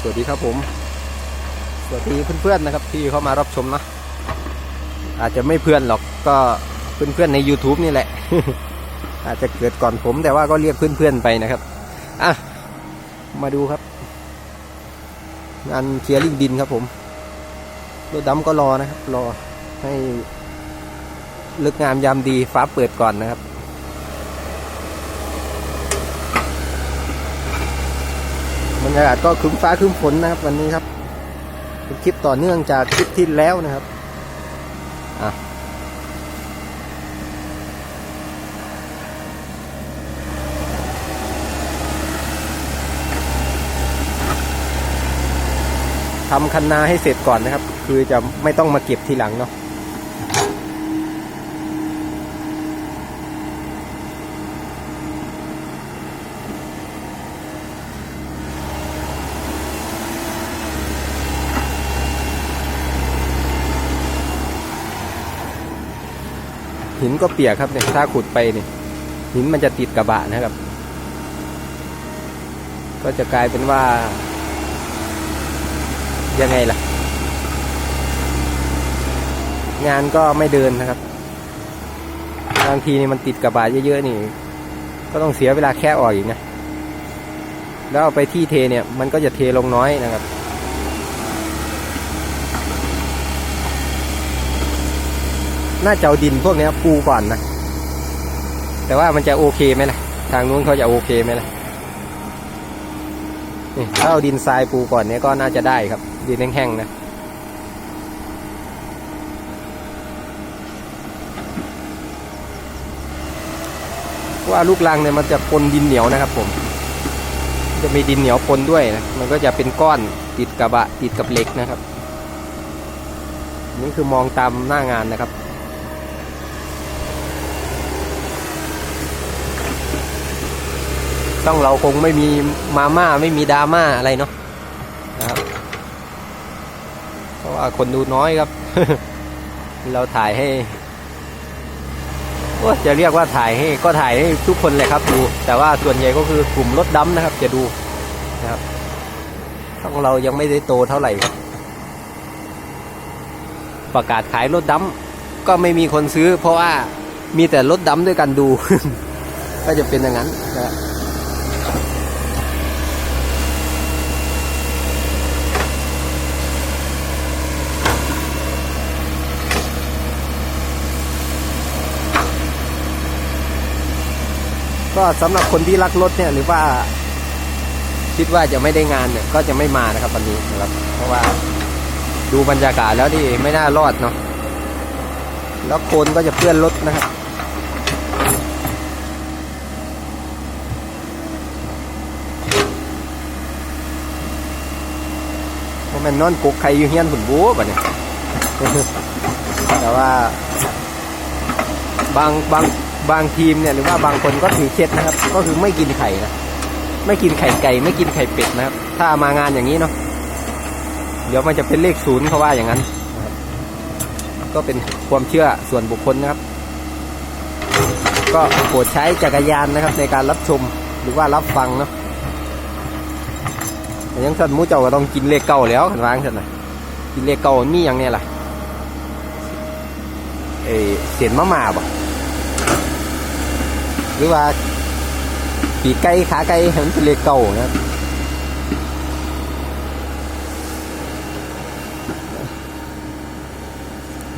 สวัสดีครับผมสวัสดีเพื่อนๆนะครับที่เข้ามารับชมนะอาจจะไม่เพื่อนหรอกก็เพื่อนๆใน YouTube นี่แหละ อาจจะเกิดก่อนผมแต่ว่าก็เรียกเพื่อนๆไปนะครับอะมาดูครับงานเคลียร์ลิงดินครับผมรถดำก็รอนะครับ รอให้เลิกงามยามดีฟ้าเปิดก่อนนะครับ บรรยากาศก็คึ้มฟ้าคึ้มฝนนะครับ วันนี้ครับเป็นคลิปต่อเนื่องจากคลิปที่แล้วนะครับอะทำคันนาให้เสร็จก่อนนะครับ คือจะไม่ต้องมาเก็บทีหลังเนาะ หินก็เปียกครับเนี่ยถ้าขุดไปเนี่ยหินมันจะติดกระบะนะครับ ก็จะกลายเป็นว่า ยังไงล่ะ งานก็ไม่เดินนะครับบางทีนี่มันติดกระบะเยอะๆนี่ ก็ต้องเสียเวลาแค่ออกอีกนะแล้วเอาไปที่เทเนี่ย มันก็จะเทลงน้อยนะครับ น่าจะเอาดินพวกนี้ปูก่อนนะ แต่ว่ามันจะโอเคไหมล่ะ ทางนู้นเขาจะโอเคไหมล่ะนี่ถ้าเอาดินทรายปูก่อนเนี้ยก็น่าจะได้ครับ ดินแห้งๆนะเพราะว่าลูกรังเนี่ยมันจะปนดินเหนียวนะครับ ผม จะมีดินเหนียวปนด้วยนะ มันก็จะเป็นก้อนติดกับบะติดกับเหล็กนะครับ นี่คือมองตามหน้างานนะครับ ต้องเราคงไม่มีมาม่าไม่มีดราม่าอะไรเนาะนะครับเพราะว่าคนดูน้อยครับ เราถ่ายให้จะเรียกว่าถ่ายให้ก็ถ่ายให้ทุกคนเลยครับดู แต่ว่าส่วนใหญ่ก็คือกลุ่มรถดำนะครับ จะดูนะครับต้องเรายังไม่ได้โตเท่าไหร่ครับประกาศขายรถดำก็ไม่มีคนซื้อ เพราะว่ามีแต่รถดำด้วยกันดู ก็จะเป็นอย่างนั้นนะ ก็สำหรับคนที่รักรถเนี่ยหรือว่า คิดว่าจะไม่ได้งานเนี่ย ก็จะไม่มานะครับวันนี้นะครับ เพราะว่าดูบรรยากาศแล้วที่ไม่น่ารอดเนาะแล้วโคนก็จะเปื้อนรถนะครับเพราะมันนอนกุกใครอยู่เฮียนบุญบู๊บะเนี่ยแต่ว่าบางบาง บางทีมเนี่ยหรือว่าบางคนก็ถือเคล็ดนะครับ ก็คือไม่กินไข่นะไม่กินไข่ไก่ ไม่กินไข่เป็ดนะครับ ถ้ามางานอย่างนี้เนาะเดี๋ยวมันจะเป็นเลขศูนย์เขาว่าอย่างนั้นก็เป็นความเชื่อส่วนบุคคลนะครับ ก็โปรดใช้จักรยานนะครับ ในการรับชมหรือว่ารับฟังเนาะยังสันมูเจ้าก็ต้องกินเลขเก่าแล้วขันวางสันนะกินเลขเก่ามีอย่างเนี้ยล่ะเอเสียนมะมาบ่ หรือว่าปีไก่ขาไก่มันเป็นเลขเก่านะครับ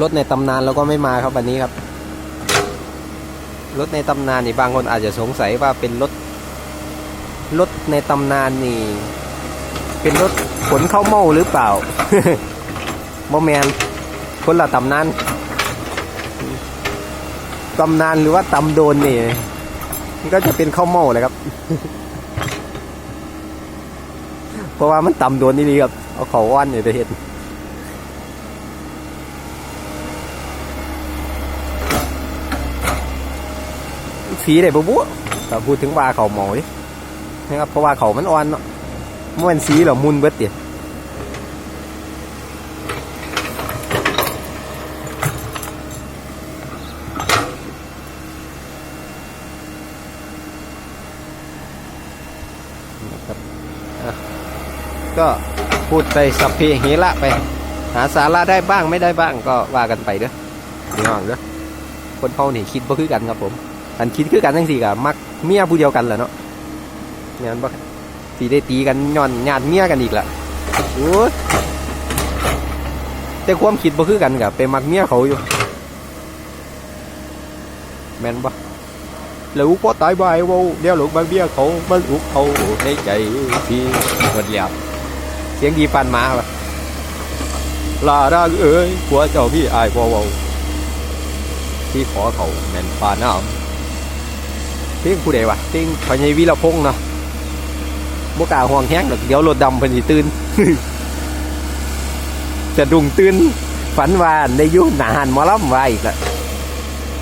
รถในตำนานเราก็ไม่มาครับวันนี้ครับ รถในตำนานนี่บางคนอาจจะสงสัยว่าเป็นรถรถในตำนานนี่ เป็นรถขนข้าวเมาหรือเปล่าโมแมนคนละตำนานตำนานหรือว่าตำโดนนี่ มันก็จะเป็นข้าวเม่าเลยครับ เพราะว่ามันต่ำโดนนี่ดีครับ เอาเขาว่านเนี่ยไปเห็ดสีได้บุ๊บแต่พูดถึงว่าเขาหมอดินะครับเพราะว่าเขามันอ่อนเนาะมันสีเหรอมุนเบิดเตี๋ยนะครับอะ ก็พูดไปสัพเพเหระไป หาสาระได้บ้างไม่ได้บ้างก็ว่ากันไปเด้อพี่น้องเด้อคนเฮานี่คิดบ่คือกันครับผม อันคิดคือกันจังซี่ก็มักเมียผู้เดียวกันแหละเนาะแม่นบ่สิได้ตีกันย้อนญาติเมียกันอีกล่ะโอ้แต่ความคิดบ่คือกันก็ไปมักเมียเขาอยู่ แม่นบ่แล้วก็ตายบายว้าเดี๋ยวลูกบางเบี้ยเขามันลูกเขาในใจพี่หมดแล้ว สียงดีปานหมาว่ะลาดางเอ้ยผัวเจ้าพี่อายพอวาที่ขอเขาแม่นปานน้ำเพลงผู้ใดวะเพลงพญายวีรพงษ์เนาะบกาห่วงแห้งดอกเดี๋ยวรถดำเพิ่นสิตื่นจะดุงตื่นฝันว่าได้ยุ่หนาหันมอลำว่าอีกละ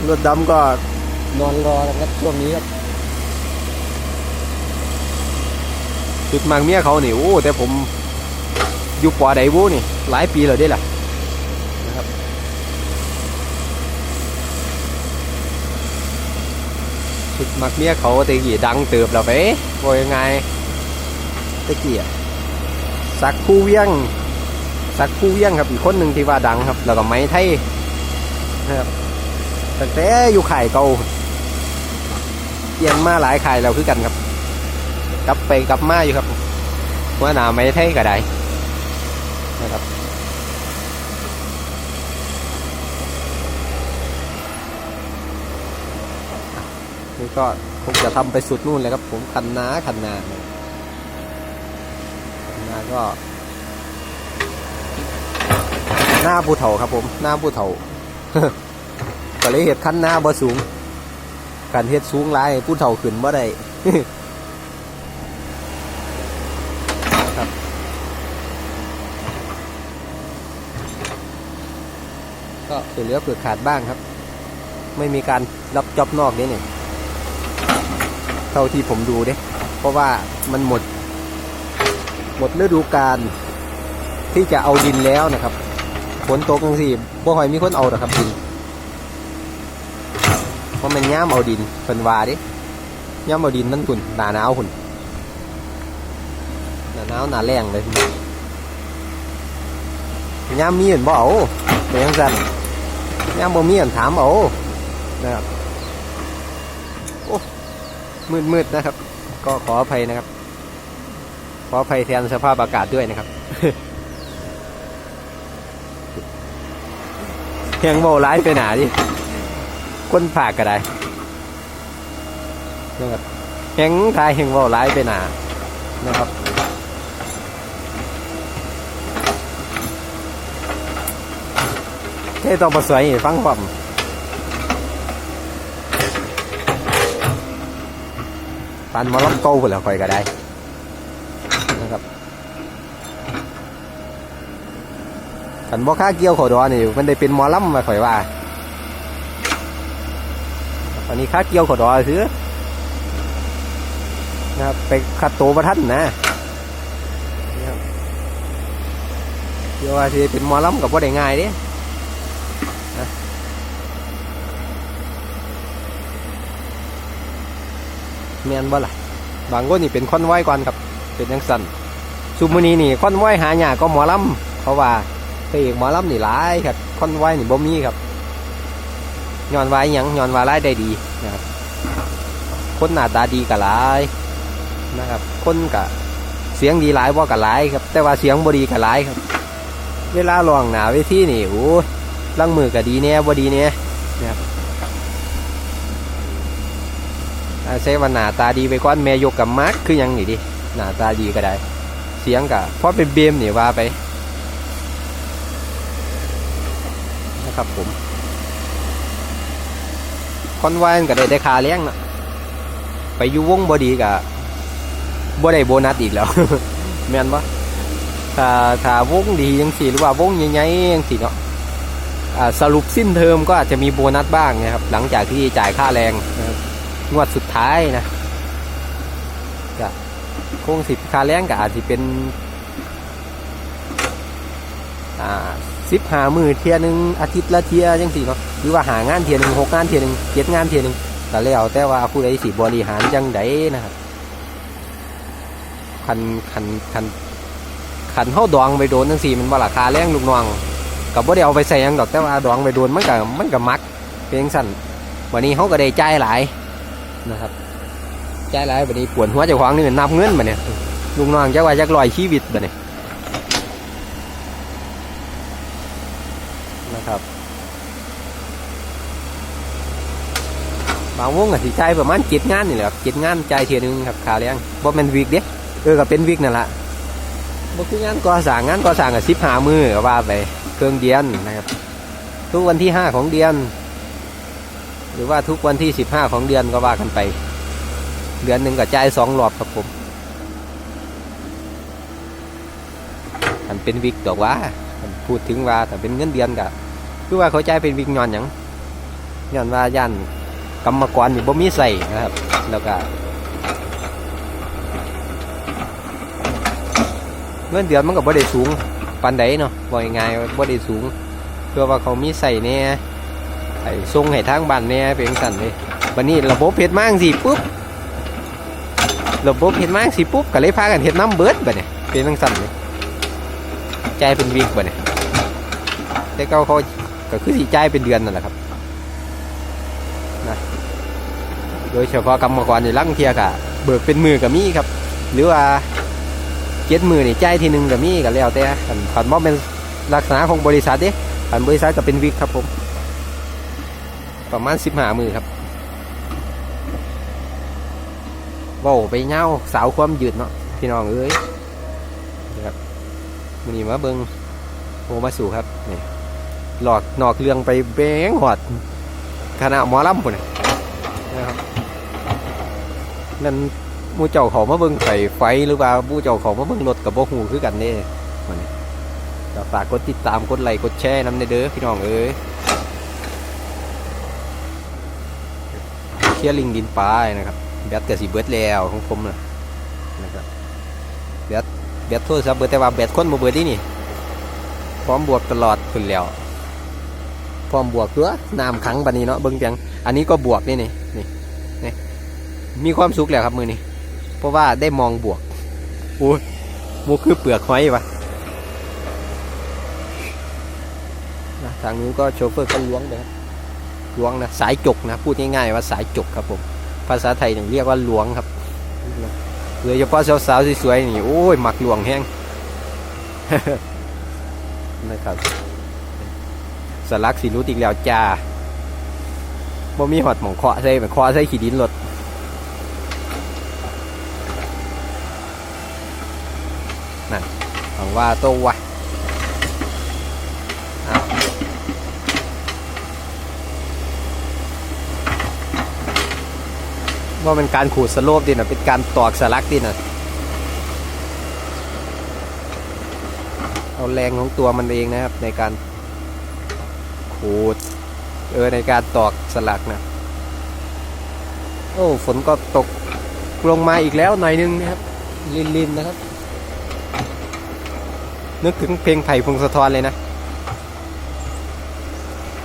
รถดำก็นอนรอแล้วครับช่วงนี้ครับจุดมางเมียเขานี่โอ้แต่ผม อยู่ปอไดวูนี่ หลายปีแล้วได้ล่ะนะครับสุดมักเมียเขาแตะกี้ดังเติบแล้วไปว่ายังไงแตะกี้อะสักคู่เวียงสักคู่เวียงครับอีกคนหนึ่งที่ว่าดังครับ แล้วก็ไม้ไทยนะครับตั้งแต่อยู่ข่ายเก่าเปลี่ยนมาหลายข่ายแล้วคือกันครับ กลับไปกลับมาอยู่ครับว่าหนาไม้ไทยก็ได้ นะครับนี่ก็คงจะทำไปสุดนู่นเลยครับ ผมคันนาคันนาคันนาก็ หน้าผู้เฒ่าครับ ผมหน้าผู้เฒ่าก็เลยเห็ดคันหน้าบ่สูงการเฮ็ดสูงหลายผู้เฒ่าขึ้นบ่ได้ ก็เผื่อเหลือเผื่อขาดบ้างครับ ไม่มีการรับจ็อบนอกนี่นี่ยเท่าที่ผมดูเด้เพราะว่ามันหมด หมดฤดูกาลที่จะเอาดินแล้วนะครับฝนตกจังสิบ่ค่อยมีคนเอาหรอครับดินเพราะมันย่ามเอาดินเป็นวาดิย่ามเอาดินมันขุนหนาหนาวขุนหนาหนาวหนาแรงเลยย่ามมีเห็นบ่เอาเป็นยังสัน ย่ามบ่มีอันถามเอานะครับโอ้มืดมืดๆนะครับ ก็ขออภัยนะครับ ขออภัยแทนสภาพอากาศด้วยนะครับแหงเบาร้ายไปหนาดิคนผากก็ได้นะครับแหงทายแหงเบาร้ายไปหนานะครับ แค่ต้อมาสวยฟังความปันมาล้อมโก้ไปแล้วคอยก็ได้นะครับขันบ่ค่าเกี่ยวเขอดอนี่มันได้เป็นมอลำมาข่อยว่าตอนนี้ค่าเกี่ยวเขอดอซื้อนะครับไปขัดโตประทันนะเกี่ยวว่าที่เป็นมอลำกับว่าได้ง่ายเด้ แม่นบ่ล่ะ บางคนนี่เป็นคอนไว้ก่อนครับ เป็นยังสันซุมนีนี่คอนไว้หาหยาก็หมอลำเพราะว่าพระเอกหมอลำนี่หลายครับคอนไว้นี่บ่มีครับย้อนว้หยังย้อนว่าไล่ได้ดีนะครับคนหน้าตาดีก็หลายนะครับ คนก็เสียงดีหลายบ่ก็หลายครับ แต่ว่าเสียงบ่ดีก็หลายครับ เวลาร้องหนาเวทีนี่โอ้ลังมือก็ดีแน่บ่ดีแน่ อาเซว่าหน้าตาดีไปก่อนแม่ยกกับมาร์คคือยังนี่ดิหน้าตาดีก็ได้ เสียงกะเพราะเป็นเบมนี่ว่าไปนะครับผมคอนวายก็ได้ได้คาเลี้ยงนะไปอยู่วงบอดีกะบ่ได้โบนัสอีกแล้วแม่นปะถ้าถ้าวงดียังสี่หรือว่าวงใหญ่ๆยังสี่เนาะสรุปสิ้นเทอมก็อาจจะมีโบนัสบ้างนะครับ หลังจากที่จ่ายค่าแรงนะครับ งวดสุดท้ายนะก็คงสิบคาแรงก็อาจจะเป็นอ่าสิบหามือเทียหนึ่งอาทิตย์ละเทียจังสี่เนาะหรือว่าหางานเทียหนึ่งหกงานเทียหนึ่งเจ็ดงานเทียหนึ่งแต่แล้วแต่ว่าผู้ใดสิบริหารจังไดนะครับคันคันคันขันเฮาดองไปโดนจังซี่มันบ่ราคาแรงลูกน้องก็บ่ได้เอาไปใส่ยังดอกแต่ว่าดองไปโดนมันก็มันก็มักเป็นจังซั่นวันนี้เฮาก็ได้ใจหลาย นะครับใจ่ายหลายบัดนี้ปวดหัวเจ้าของนี่นับเงินบัดนี้ลูกน้องจักว่าจักร้อยชีวิตบัดนี้นะครับบางวงก็สิจ่ายประมาณ7งานนี่แหละครับ7งานใจเทื่อนึงครับค่าแรงบ่แม่นวีกเด้เออก็เป็นวีกนั่นแหละบ่คืองานก่อสร้างงานก่อสร้างกับสิบหามือก็ว่าไปเครื่องเดือนนะครับ ทุกวันที่ห้าของเดือน หรือว่าทุกวันที่สิบห้าของเดือนก็ว่ากันไป เดือนหนึ่งก็จ่ายสองรอบครับผมมันเป็นวิกดอกว่าคันพูดถึงว่าแต่เป็นเงินเดือนก็คือว่าเขาจ่ายเป็นวิกย้อนหยังย้อนว่าย่านกรรมกรนี่บ่มีใส่นะครับ แล้วก็เงินเดือนมันก็บ่ได้สูงปานใดเนาะบ่ง่ายๆว่าบ่ได้สูง เพื่อว่าเขามีใส่แหน่ย ไอ้ส่งให้ทางบ้านแหน่เป็นจังซั่นเลยบัดนี้ระบบเฮ็ดมาจังซี่ปุ๊บระบบเฮ็ดมาจังซี่ปุ๊บก็เลยพากันเฮ็ดน้ำเบิดบัดนี้เป็นจังซั่นเลยจ่ายเป็นวีคบัดนี้แต่เขาเขาก็คือสิจ่ายเป็นเดือนนั่นแหละครับนะโดยเฉพาะกรรมกรในลังเทียก็เบิกเป็นมือก็มีครับ หรือว่าเจ็ดมือนี่จ่ายทีหนึ่งก็มีก็แล้วแต่ขันขันบ่เป็นลักษณะของบริษัทเด้ขันบริษัทก็เป็นวิกครับผม ประมาณสิบห้ามือครับว้าไปเงาสาวความยืดเนาะพี่น้องเอ้ยนะครับมือนี้มาเบิงโอมาสู่ครับนี่หลอกนอกเรื่องไปแบงหอดคณะหมอลำพุ่นน่ะนะครับนั่นมูเจ้าเขามาเบิ่งไฟไฟหรือว่ามูเจ้าเขามาเบิ่งรถกับบ่ฮู้คือกันเด้มันนี่ก็ฝากกดติดตามกดไลค์กดแชร์นำในเด้อพี่น้องเอ้ยเค ลียร์ลิงดินปลายนะครับแบตก็สิเบิดแล้วของผมนะนะครับแบตแบตโทรศัพท์เบิดแต่ว่าแบตคนบ่เบิดนี่นี่ พร้อมบวกตลอดขึ้นแล้ว พร้อมบวกตัวน้ำขังบัดนี้เนาะเบิ่งเพียงอันนี้ก็บวกนี่นี่นี่นี่มีความสุขแล้วครับมือนี้เพราะว่าได้มองบวกโอ้ยมูคือเปลือกหอยวะนะทางนู้นก็โชเฟอร์ก็ล้วงเลยครับ ล้วงนะสายจกนะพูดง่ายๆว่าสายจกครับผม ภาษาไทยถึงเรียกว่าล้วงครับโดยเฉพาะสาวๆสวยๆนี่โอ้ยหมักล้วงแห้งนะครับสลักสีรุดอีกแล้วจ้าบ่มีหอดหมองเคาะใส่แบบเคาะใส่ขีดินรถหวังว่าโตวะอ้าว ว่าเป็นการขูดสโลปดินะเป็นการตอกสลักดินะเอาแรงของตัวมันเองนะครับ ในการขูดเออในการตอกสลักนะโอ้ฝนก็ตกลงมาอีกแล้วหน่อยนึงนะครับ ลินๆนนะครับ นึกถึงเพลงไผ่พงศธรเลยนะ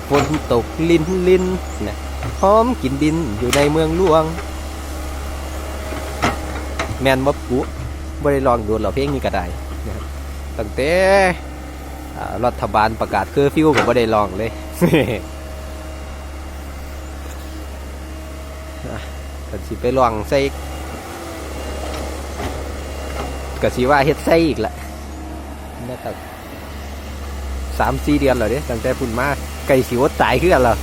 ฝนตกลินลินนะหอมกลินดินอยู่ในเมืองหลวง แมนบ๊อบกูบ่ได้ลองดูหรอกเพลงนี้ก็ได้นะครับตั้งแต่รัฐบาลประกาศเคอฟิวก็บ่ได้ลองเลยกันสิไปลองใส่ก็สิว่าเฮ็ดใส่อีกแหละนะครับสามสี่เดือนแล้วเด้ตั้งแต่พุ่นมาไก่สิวตายขึ้นกันแล้ว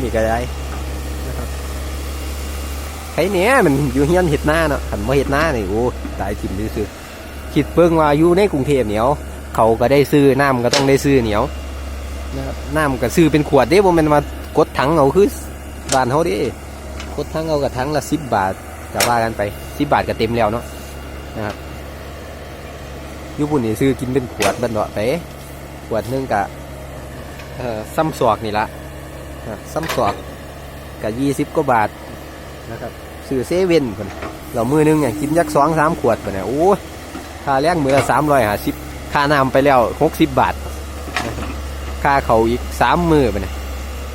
มีก็ได้ ไข่เนี้ยมันอยู่เฮียนเห็ดหน้าเนาะขันมาเห็ดหน้านี่โอ้ตายถิ่มซื้อๆคิดเบิ่งว่าอยู่ในกรุงเทพเหนียวเขาก็ได้ซื้อน้ำก็ต้องได้ซื้อเหนียวนะครับน้ำก็ซื้อเป็นขวดเด้บ่แม่นมากดถังเอาคือบ้านเฮาเด้กดถังเอากับถังละสิบบาทก็ว่ากันไปสิบบาทก็เต็มแล้วเนาะนะครับญี่ปุ่นนี่ซื้อกินเป็นขวดบันเดาะไปขวดหนึงกะเอ่อซ้ำศอกนี่ละนะซ้ำศอกกะยี่สิบกว่าบาท นะครับซื้อเซเว่นคนเรามือหนึงเนี่ยกินยักสองสามขวดไปเนี่ยโอ้ค่าแรงมือละสามร้อยห้าสิบค่าน้ำไปแล้วหกสิบบาท ค่าเขาอีกสามมือไปเนี่ย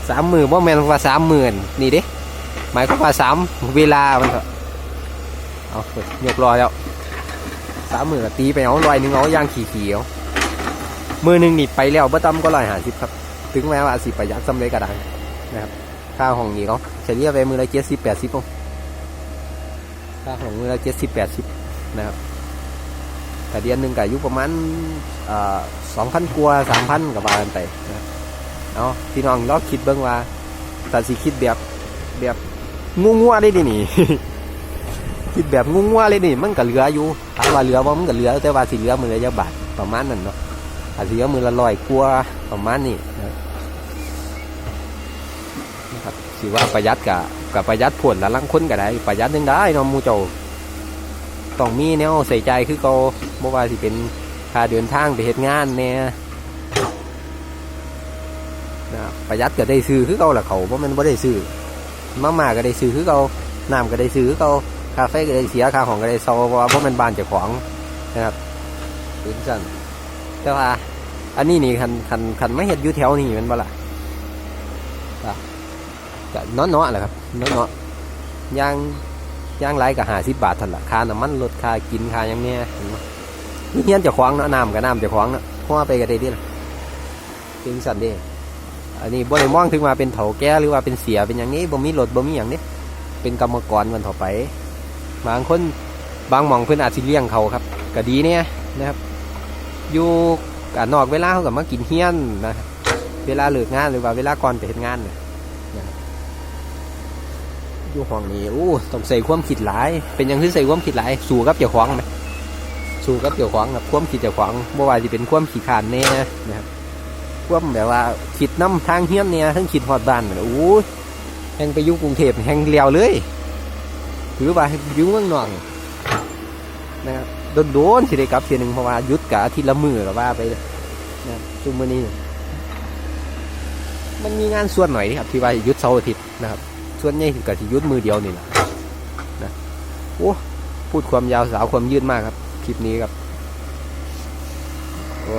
สามมือว่าแมนว่าสามหมื่นนี่เด้หมายความว่าสามเวลามันเถอะเอาเปิดยกรอแล้วสามหมื่นตีไปเอาร้อยหนึ่งเอาย่างขี่ขี่เอามือหนึ่งนี่ไปแล้วบ่ต่ำก็ร้อยห้าสิบครับ ถึงแม้ว่าสิประหยัดสำเร็จก็ได้นะครับ ค่าห้องนี้เขาเฉลี่ยไปมือละเจ็ดสิบแปดสิบค่าห้องมือละเจ็ดสิบแปดสิบนะครับแต่เดือนหนึ่งก็อายุประมาณสองพันกว่าสามพันกับบากันไปเอาพี่น้องลองคิดเบิ่งว่าแต่สิคิดแบบแบบงัวๆได้ดินี่คิดแบบงัวๆเลยนี่มันก็เหลืออยู่ถามว่าเหลือว่ามันก็เหลือแต่ว่าสิเหลือมือละยะบาทประมาณนั้นเนาะอาจจะเหลือมือละร้อยกว่าประมาณนี้นะครับ นะครับ สิว่าประหยัดกับกับประหยัดผลละลังคนก็ได้ประหยัดยังได้เนาะมูเจ้าต้องมีแนวใส่ใจคือเขาบ่ว่าสิเป็นค่าเดินทางไปเฮ็ดงานเนี่ยนะประหยัดก็ได้ซื้อคือเขาละเขาเพราะมันบ่ได้ซื้อมาม่าก็ได้ซื้อคือเขาน้ำก็ได้ซื้อคือเขาคาเฟ่ก็ได้เสียค่าของก็ได้เซาเพราะว่าบ่แมันบ้านเจ้าของนะครับเป็นจั่นแต่ว่าอันนี้นี่คันคันคันไม่เฮ็ดอยู่แถวนี้แมันบ่ล่ะ ก็น้อๆแหละครับน้อๆย่างย่างไรก็หาสิบบาทเท่านั้นละค่าน้ำมันรถค่ากินค่าหยังเนี้ยเห็นบ่นี่เฮียนจะคว้างเนาะน้ำกับน้ำจะคว้างเนาะเพราะว่าไปกันได้ดิล่ะถึงสันเด้อันนี้บ่ได้มองถึงมาเป็นเถาแก่หรือว่าเป็นเสียเป็นอย่างนี้บ่มีรถบ่มีอย่างนี้เป็นกรรมกรวันต่อไป บางคนบางหมองเพิ่นอาจสิเลี้ยงเขาครับก็ดีเนี่ยนะครับอยู่กันนอกเวลาเขาก็มากินเฮียนนะเวลาเลิกงานหรือว่าเวลาก่อนไปเฮ็ดงานเนี่ย อยู่ห้องนี้โอ้ต้องใส่ความคิดหลาย เป็นยังที่ใส่ความคิดหลาย สู้กับเจ้าของไหมสู้กับเจ้าของครับความคิดเจ้าของบ่ว่าจะเป็นความขี้ขานแน่นะครับความแบบว่าคิดน้ำทางเฮี้ยนเนี่ยทั้งคิดฮอดบ้านเนี่ยโอ้ยแห่งไปยู่กรุงเทพแห่งเลียวเลยถือว่ายู่เมืองนอกนะครับโดนๆสิได้กลับเทียหนึ่งเพราะว่าหยุดกะอาทิตย์ละมือก็ว่าไปนะครับซุมมือนี้มันมีงานส่วนหน่อยครับที่ว่าหยุดเสาร์อาทิตย์นะครับ ส่วนใหญ่กับที่ยุดมือเดียวนี่แหละนะโอ้พูดความยาวสาวความยืดมากครับ คลิปนี้ครับโอ้